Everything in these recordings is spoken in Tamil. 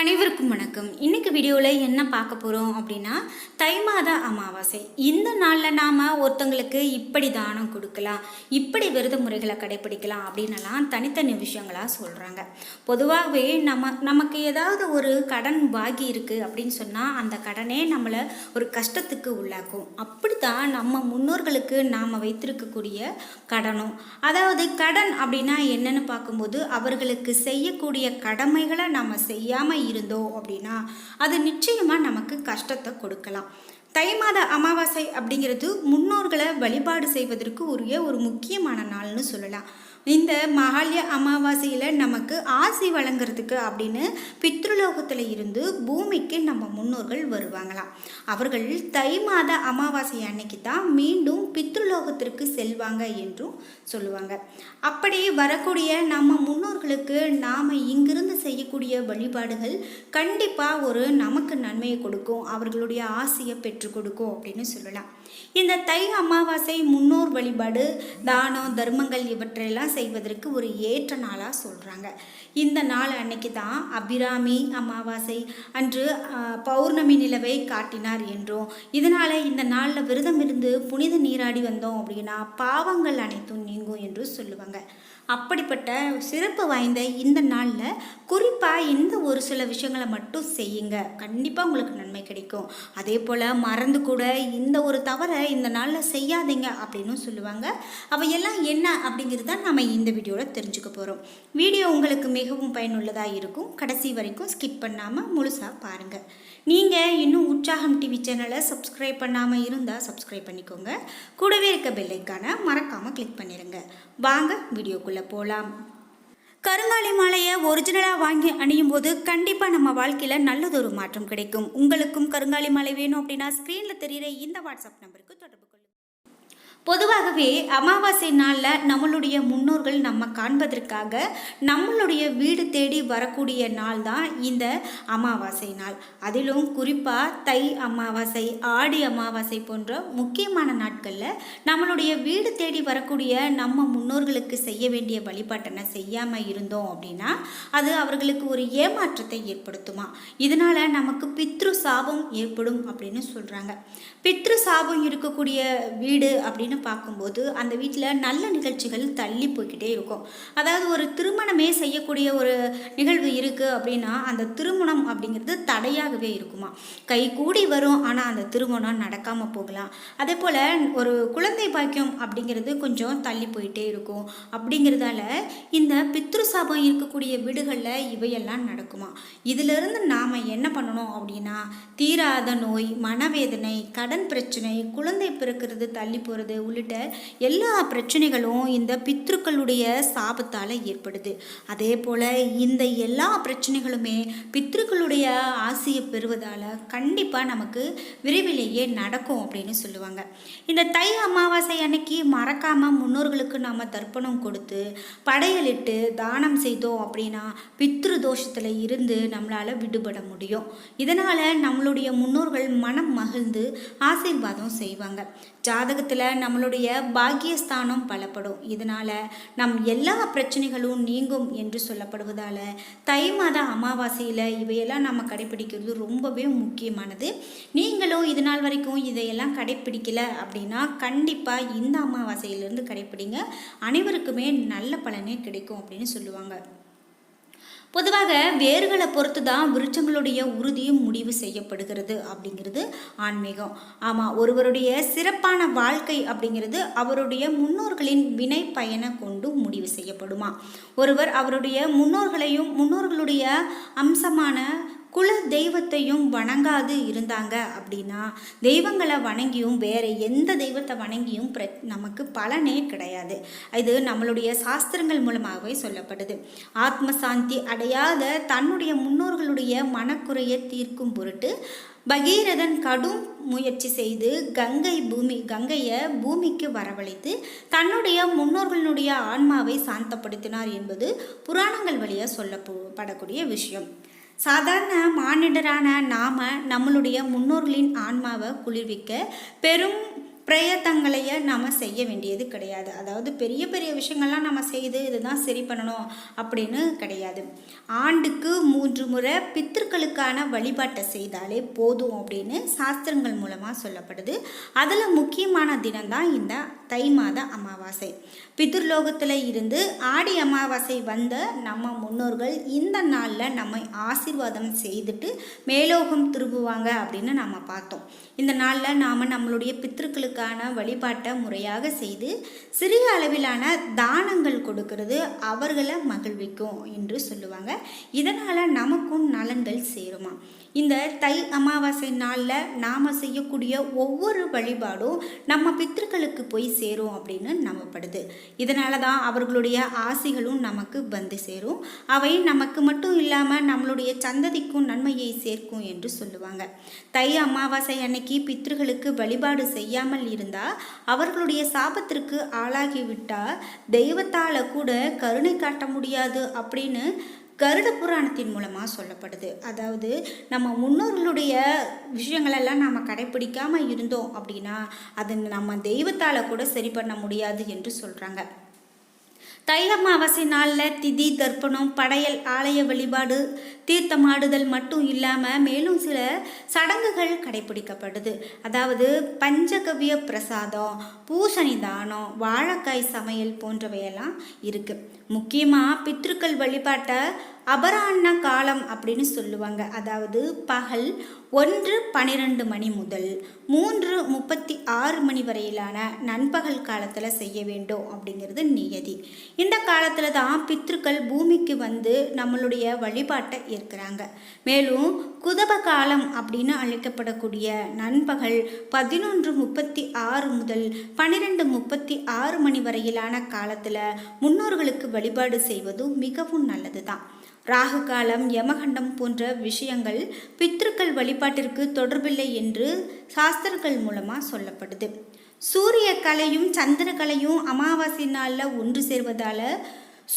அனைவருக்கும் வணக்கம். இன்னைக்கு வீடியோவில் என்ன பார்க்க போகிறோம் அப்படின்னா தை மாத அமாவாசை. இந்த நாளில் நாம் ஒருத்தங்களுக்கு இப்படி தானம் கொடுக்கலாம் இப்படி விரத முறைகளை கடைப்பிடிக்கலாம் அப்படின்னலாம் தனித்தனி விஷயங்களாக சொல்கிறாங்க பொதுவாகவே நம்ம நமக்கு ஏதாவது ஒரு கடன் வாங்கி இருக்குது அப்படின்னு சொன்னால் அந்த கடனே நம்மளை ஒரு கஷ்டத்துக்கு உள்ளாக்கும். அப்படி தான் நம்ம முன்னோர்களுக்கு நாம் வைத்திருக்கக்கூடிய கடனும். அதாவது கடன் அப்படின்னா என்னென்னு பார்க்கும்போது அவர்களுக்கு செய்யக்கூடிய கடமைகளை நாம் செய்யாமல் இருந்தோம் அப்படின்னா அது நிச்சயமாக நமக்கு கஷ்டத்தை கொடுக்கலாம். தை மாத அமாவாசை அப்படிங்கிறது முன்னோர்களை வழிபாடு செய்வதற்கு உரிய ஒரு முக்கியமான நாள்னு சொல்லலாம். இந்த மகாலய அமாவாசையில் நமக்கு ஆசி வழங்குறதுக்கு அப்படின்னு பித்ருலோகத்தில் இருந்து பூமிக்கு நம்ம முன்னோர்கள் வருவாங்களாம். அவர்கள் தை மாத அமாவாசை அன்னைக்கு தான் மீண்டும் பித்ருலோகத்திற்கு செல்வாங்க என்றும் சொல்லுவாங்க. அப்படி வரக்கூடிய நம்ம முன்னோர்களுக்கு நாம் இங்கிருந்து செய்யக்கூடிய வழிபாடுகள் கண்டிப்பாக ஒரு நமக்கு நன்மையை கொடுக்கும். அவர்களுடைய ஆசையை பெற்று பெற்றுக் கொடுக்கும் அப்படின்னு சொல்லலாம். இந்த தை அமாவாசை முன்னோர் வழிபாடு தானம் தர்மங்கள் இவற்றையெல்லாம் செய்வதற்கு ஒரு ஏற்ற நாளாக சொல்கிறாங்க இந்த நாள் அன்னைக்கு தான் அபிராமி அமாவாசை அன்று பௌர்ணமி நிலவை காட்டினார் என்றும் இதனால் இந்த நாளில் விரதம் இருந்து புனித நீராடி வந்தோம் அப்படின்னா பாவங்கள் அனைத்தும் நீங்கும் என்று சொல்லுவாங்க. அப்படிப்பட்ட சிறப்பு வாய்ந்த இந்த நாளில் குறிப்பாக இந்த ஒரு சில விஷயங்களை மட்டும் செய்யுங்க. கண்டிப்பாக உங்களுக்கு நன்மை கிடைக்கும். அதே போல் மறந்து கூட இந்த ஒரு தவறை இந்த நாளில் செய்யாதீங்க அப்படின்னு சொல்லுவாங்க. அவையெல்லாம் என்ன அப்படிங்கிறத நம்ம இந்த வீடியோவில் தெரிஞ்சுக்க போகிறோம் வீடியோ உங்களுக்கு மிகவும் பயனுள்ளதாக இருக்கும். கடைசி வரைக்கும் ஸ்கிப் பண்ணாமல் முழுசாக பாருங்கள் நீங்கள் இன்னும் உற்சாகம் டிவி சேனலை சப்ஸ்கிரைப் பண்ணாமல் இருந்தால் சப்ஸ்கிரைப் பண்ணிக்கோங்க. கூடவே இருக்க பெல்லைக்கான மறக்காமல் கிளிக் பண்ணிடுங்க வாங்க வீடியோக்குள்ளே போகலாம் கருங்காலி மாலையை ஒரிஜினலாக வாங்கி அணியும் போது கண்டிப்பாக நம்ம வாழ்க்கையில் நல்லதொரு மாற்றம் கிடைக்கும். உங்களுக்கும் கருங்காலி மாலை வேணும் அப்படின்னா ஸ்க்ரீனில் தெரிகிற இந்த வாட்ஸ்அப் நம்பருக்கு தொடர்பு கொள்ளுங்கள் பொதுவாகவே அமாவாசை நாளில் நம்மளுடைய முன்னோர்கள் நம்ம காண்பதற்காக நம்மளுடைய வீடு தேடி வரக்கூடிய நாள் தான் இந்த அமாவாசை நாள். அதிலும் குறிப்பாக தை அமாவாசை ஆடி அமாவாசை போன்ற முக்கியமான நாட்களில் நம்மளுடைய வீடு தேடி வரக்கூடிய நம்ம முன்னோர்களுக்கு செய்ய வேண்டிய வழிபாட்டனை செய்யாமல் இருந்தோம் அப்படின்னா அது அவர்களுக்கு ஒரு ஏமாற்றத்தை ஏற்படுத்துமா. இதனால் நமக்கு பித்ரு சாபம் ஏற்படும் அப்படின்னு சொல்கிறாங்க பித்ரு சாபம் இருக்கக்கூடிய வீடு அப்படின்னு பார்க்கும்போது அந்த வீட்டில் நல்ல நிகழ்ச்சிகள் தள்ளி போய்க்கிட்டே இருக்கும். அதாவது ஒரு திருமணமே செய்யக்கூடிய ஒரு நிகழ்வு இருக்குது அப்படின்னா அந்த திருமணம் அப்படிங்கிறது தடையாகவே இருக்குமா? கை கூடி வரும் ஆனால் அந்த திருமணம் நடக்காமல் போகலாம். அதே போல் ஒரு குழந்தை பாக்கியம் அப்படிங்கிறது கொஞ்சம் தள்ளி போயிட்டே இருக்கும். அப்படிங்கிறதால இந்த பித்ரு சாபம் இருக்கக்கூடிய வீடுகளில் இவையெல்லாம் நடக்குமா? இதிலிருந்து நாம் என்ன பண்ணணும் அப்படின்னா தீராத நோய் மனவேதனை கடன் பிரச்சனை குழந்தை பிறக்கிறது தள்ளி போகிறது உள்ளிட்ட எல்லா பிரச்சனைகளும் இந்த பித்ருக்களுடைய சாபத்தால் ஏற்படுது. அதே போல் இந்த எல்லா பிரச்சனைகளுமே பித்ருக்களுடைய ஆசையை பெறுவதால் கண்டிப்பாக நமக்கு விரைவிலேயே நடக்கும் அப்படின்னு சொல்லுவாங்க. இந்த தை அமாவாசை அன்னைக்கு மறக்காமல் முன்னோர்களுக்கு நாம் தர்ப்பணம் கொடுத்து படையலிட்டு தானம் செய்தோம் அப்படின்னா பித்ரு தோஷத்தில் இருந்து நம்மளால் விடுபட முடியும். இதனால் நம்மளுடைய முன்னோர்கள் மனம் மகிழ்ந்து ஆசீர்வாதம் செய்வாங்க. ஜாதகத்தில் நம்மளுடைய பாக்கியஸ்தானம் பலப்படும். இதனால் நம் எல்லா பிரச்சனைகளும் நீங்கும் என்று சொல்லப்படுவதால் தை மாத அமாவாசையில் இவையெல்லாம் நம்ம கடைப்பிடிக்கிறது ரொம்பவே முக்கியமானது. நீங்களும் இது நாள் வரைக்கும் இதையெல்லாம் கடைப்பிடிக்கல அப்படின்னா கண்டிப்பாக இந்த அமாவாசையிலேருந்து கடைப்பிடிங்க. அனைவருக்குமே நல்ல பலனே கிடைக்கும் அப்படின்னு சொல்லுவாங்க. பொதுவாக வேர்களை பொறுத்து தான் விருட்சங்களுடைய உறுதியும் முடிவு செய்யப்படுகிறது அப்படிங்கிறது ஆன்மீகம். ஆமாம் ஒருவருடைய சிறப்பான வாழ்க்கை அப்படிங்கிறது அவருடைய முன்னோர்களின் வினை பயனை கொண்டு முடிவு செய்யப்படுமா? ஒருவர் அவருடைய முன்னோர்களையும் முன்னோர்களுடைய அம்சமான குல தெய்வத்தையும் வணங்காது இருந்தாங்க அப்படின்னா தெய்வங்களை வணங்கியும் வேற எந்த தெய்வத்தை வணங்கியும் பிர நமக்கு பலனே கிடையாது. இது நம்மளுடைய சாஸ்திரங்கள் மூலமாகவே சொல்லப்படுது. ஆத்ம சாந்தி அடையாத தன்னுடைய முன்னோர்களுடைய மனக்குறையை தீர்க்கும் பொருட்டு பகீரதன் கடும் முயற்சி செய்து கங்கை பூமி கங்கையை பூமிக்கு வரவழைத்து தன்னுடைய முன்னோர்களுடைய ஆன்மாவை சாந்தப்படுத்தினார் என்பது புராணங்கள் வழியாக சொல்லப்படக்கூடிய விஷயம். சாதாரண மானிடரான நாம நம்மளுடைய முன்னோர்களின் ஆன்மாவை குளிர்விக்க பெரும் பிரயத்தங்களைய நாம் செய்ய வேண்டியது கிடையாது. அதாவது பெரிய பெரிய விஷயங்கள்லாம் நம்ம செய்து இதுதான் சரி பண்ணணும் அப்படின்னு கிடையாது. ஆண்டுக்கு மூன்று முறை பித்திருக்களுக்கான வழிபாட்டை செய்தாலே போதும் அப்படின்னு சாஸ்திரங்கள் மூலமாக சொல்லப்படுது. அதில் முக்கியமான தினம்தான் இந்த தை மாத அமாவாசை. பிதிர்லோகத்தில் இருந்து ஆடி அமாவாசை வந்த நம்ம முன்னோர்கள் இந்த நாளில் நம்மை ஆசீர்வாதம் செய்துட்டு மேலோகம் திரும்புவாங்க அப்படின்னு நம்ம பார்த்தோம். இந்த நாளில் நாம் நம்மளுடைய பித்திருக்களுக்கு பித்திருக்களுக்கான வழிபாட்டை முறையாக செய்து சிறிய அளவிலான தானங்கள் கொடுக்கறது அவர்களை மகிழ்விக்கும் என்று சொல்லுவாங்க. இதனால் நமக்கும் நலன்கள் சேருமா? இந்த தை அமாவாசை நாளில் நாம் செய்யக்கூடிய ஒவ்வொரு வழிபாடும் நம்ம பித்திருக்களுக்கு போய் சேரும் அப்படின்னு நம்பப்படுது. இதனால தான் அவர்களுடைய ஆசைகளும் நமக்கு வந்து சேரும். அவை நமக்கு மட்டும் இல்லாமல் நம்மளுடைய சந்ததிக்கும் நன்மையை சேர்க்கும் என்று சொல்லுவாங்க. தை அமாவாசை அன்னைக்கு பித்திருக்களுக்கு வழிபாடு செய்யாமல் இருந்தால் அவர்களுடைய சாபத்திற்கு ஆளாகிவிட்டால் தெய்வத்தால் கூட கருணை காட்ட முடியாது அப்படின்னு கருட புராணத்தின் மூலமாக சொல்லப்படுது. அதாவது நம்ம முன்னோர்களுடைய விஷயங்களெல்லாம் நாம் கடைப்பிடிக்காமல் இருந்தோம் அப்படின்னா அது நம்ம தெய்வத்தால் கூட சரி பண்ண முடியாது என்று சொல்கிறாங்க தை அமாவாசை நாளில் திதி தர்ப்பணம் படையல் ஆலய வழிபாடு தீர்த்தமாடுதல் மட்டும் இல்லாமல் மேலும் சில சடங்குகள் கடைபிடிக்கப்படுது. அதாவது பஞ்சகவிய பிரசாதம் பூசணி தானம் வாழைக்காய் சமையல் போன்றவையெல்லாம் இருக்குது முக்கியமாக பித்ருக்கள் வழிபாட்டை அபராண்ண காலம் அப்படின்னு சொல்லுவாங்க. அதாவது பகல் ஒன்று பன்னிரெண்டு மணி முதல் மூன்று முப்பத்தி ஆறு மணி வரையிலான நண்பகல் காலத்தில் செய்ய வேண்டும் அப்படிங்கிறது நியதி. இந்த காலத்தில் தான் பித்ருக்கள் பூமிக்கு வந்து நம்மளுடைய வழிபாட்டை ஏற்கிறாங்க. மேலும் குதப காலம் அப்படின்னு அழைக்கப்படக்கூடிய நண்பகல் பதினொன்று முப்பத்தி ஆறு முதல் பன்னிரெண்டு முப்பத்தி ஆறு மணி வரையிலான காலத்தில் முன்னோர்களுக்கு வழிபாடு செய்வதும் மிகவும் நல்லது தான் ராகு காலம் யமகண்டம் போன்ற விஷயங்கள் பித்ருக்கள் வழிபாட்டிற்கு தொடர்பில்லை என்று சாஸ்திரங்கள் மூலமாக சொல்லப்படுது. சூரிய கலையும் சந்திர கலையும் அமாவாசை நாளில் ஒன்று சேர்வதால்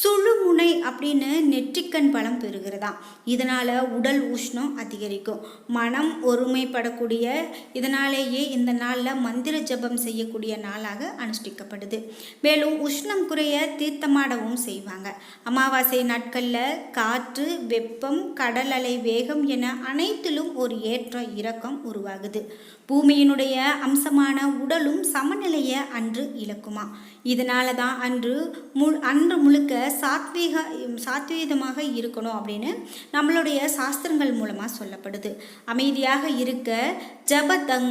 சுழுமுனை அப்படின்னு நெற்றிக்கண் பலம் பெறுகிறதாம். இதனால் உடல் உஷ்ணம் அதிகரிக்கும். மனம் ஒருமைப்படக்கூடிய இதனாலேயே இந்த நாளில் மந்திர ஜபம் செய்யக்கூடிய நாளாக அனுஷ்டிக்கப்படுது. மேலும் உஷ்ணம் குறைய தீர்த்தமாடவும் செய்வாங்க. அமாவாசை நாட்களில் காற்று வெப்பம் கடல் அலை வேகம் என அனைத்திலும் ஒரு ஏற்ற இறக்கம் உருவாகுது. பூமியினுடைய அம்சமான உடலும் சமநிலையை அன்று இழக்குமா? இதனால தான் அன்று மு அன்று முழுக்க சாத்வீக சாத்வீதமாக இருக்கணும் அப்படின்னு நம்மளுடைய சாஸ்திரங்கள் மூலமாக சொல்லப்படுது. அமைதியாக இருக்க ஜபதங்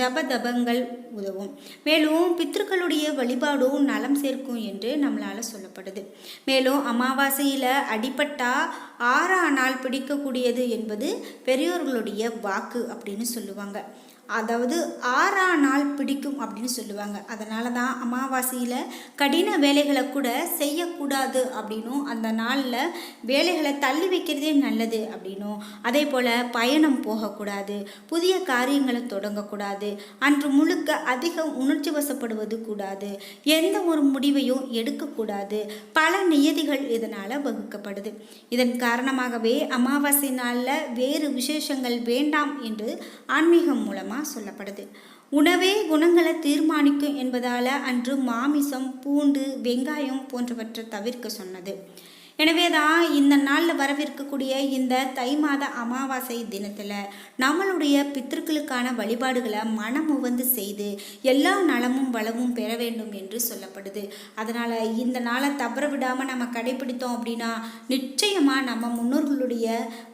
ஜபதபங்கள் உதவும். மேலும் பித்ருக்களுடைய வழிபாடும் நலம் சேர்க்கும் என்று நம்மளால் சொல்லப்படுது. மேலும் அமாவாசையில் அடிபட்டா ஆறா நாள் பிடிக்கக்கூடியது என்பது பெரியோர்களுடைய வாக்கு அப்படின்னு சொல்லுவாங்க. அதாவது ஆறா நாள் பிடிக்கும் அப்படின்னு சொல்லுவாங்க. அதனால தான் அமாவாசையில் கடின வேலைகளை கூட செய்யக்கூடாது அப்படின்னும் அந்த நாளில் வேலைகளை தள்ளி வைக்கிறதே நல்லது அப்படின்னும். அதே போல் பயணம் போகக்கூடாது புதிய காரியங்களை தொடங்கக்கூடாது அன்று முழுக்க அதிகம் உணர்ச்சி வசப்படுவது கூடாது எந்த ஒரு முடிவையும் எடுக்கக்கூடாது பல நியதிகள் இதனால் வகுக்கப்படுது. இதன் காரணமாகவே அமாவாசை நாளில் வேறு விசேஷங்கள் வேண்டாம் என்று ஆன்மீகம் மூலமாக சொல்லப்படுது. உணவே குணங்களை தீர்மானிக்கும் என்பதால் அன்று மாமிசம் பூண்டு வெங்காயம் போன்றவற்றை தவிர்க்க சொன்னது. எனவே தான் இந்த நாளில் வரவிருக்கக்கூடிய இந்த தை மாத அமாவாசை தினத்தில் நம்மளுடைய பித்திருக்களுக்கான வழிபாடுகளை மனம் உவந்து செய்து எல்லா நலமும் வளமும் பெற வேண்டும் என்று சொல்லப்படுது. அதனால் இந்த நாளை தவற விடாமல் நம்ம கடைபிடித்தோம் அப்படின்னா நிச்சயமாக நம்ம முன்னோர்களுடைய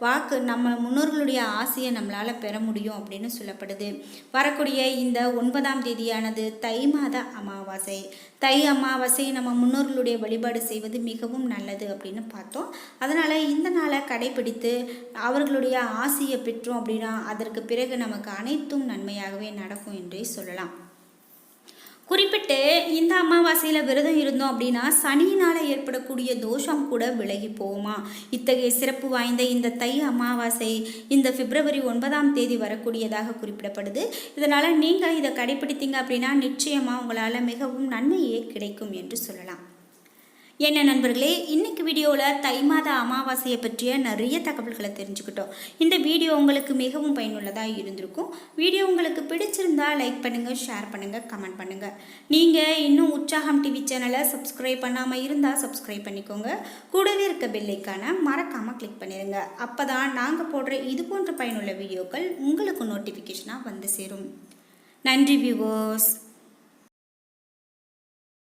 வாக்கு நம்ம முன்னோர்களுடைய ஆசையை நம்மளால் பெற முடியும் அப்படின்னு சொல்லப்படுது. வரக்கூடிய இந்த ஒன்பதாம் தேதியானது தை மாத அமாவாசை. தை அமாவாசை நம்ம முன்னோர்களுடைய வழிபாடு செய்வது மிகவும் நல்லது அப்படின்னு பார்த்தோம். அதனால் இந்த நாளை கடைபிடித்து அவர்களுடைய ஆசையை பெற்றோம் அப்படின்னா அதற்கு பிறகு நமக்கு அனைத்தும் நன்மையாகவே நடக்கும் என்றே சொல்லலாம். குறிப்பிட்டு இந்த அமாவாசையில் விரதம் இருந்தோம் அப்படின்னா சனியினால் ஏற்படக்கூடிய தோஷம் கூட விலகி போகுமா? இத்தகைய சிறப்பு வாய்ந்த இந்த தை அமாவாசை இந்த பிப்ரவரி ஒன்பதாம் தேதி வரக்கூடியதாக குறிப்பிடப்படுது. இதனால் நீங்கள் இதை கடைபிடித்தீங்க அப்படின்னா நிச்சயமாக உங்களால் மிகவும் நன்மையே கிடைக்கும் என்று சொல்லலாம். என்ன நண்பர்களே இன்னைக்கு வீடியோவில் தை மாத அமாவாசையை பற்றிய நிறைய தகவல்களை தெரிஞ்சுக்கிட்டோம். இந்த வீடியோ உங்களுக்கு மிகவும் பயனுள்ளதாக இருந்திருக்கும். வீடியோ உங்களுக்கு பிடிச்சிருந்தா லைக் பண்ணுங்கள் ஷேர் பண்ணுங்கள் கமெண்ட் பண்ணுங்கள் நீங்கள் இன்னும் உற்சாகம் டிவி சேனலை சப்ஸ்கிரைப் பண்ணாமல் இருந்தால் சப்ஸ்கிரைப் பண்ணிக்கோங்க. கூடவே இருக்க பெல்லைக்கான மறக்காமல் கிளிக் பண்ணிடுங்க அப்போ தான் நாங்கள் போடுற இது போன்ற பயனுள்ள வீடியோக்கள் உங்களுக்கு நோட்டிஃபிகேஷனாக வந்து சேரும். நன்றி வியூவர்ஸ்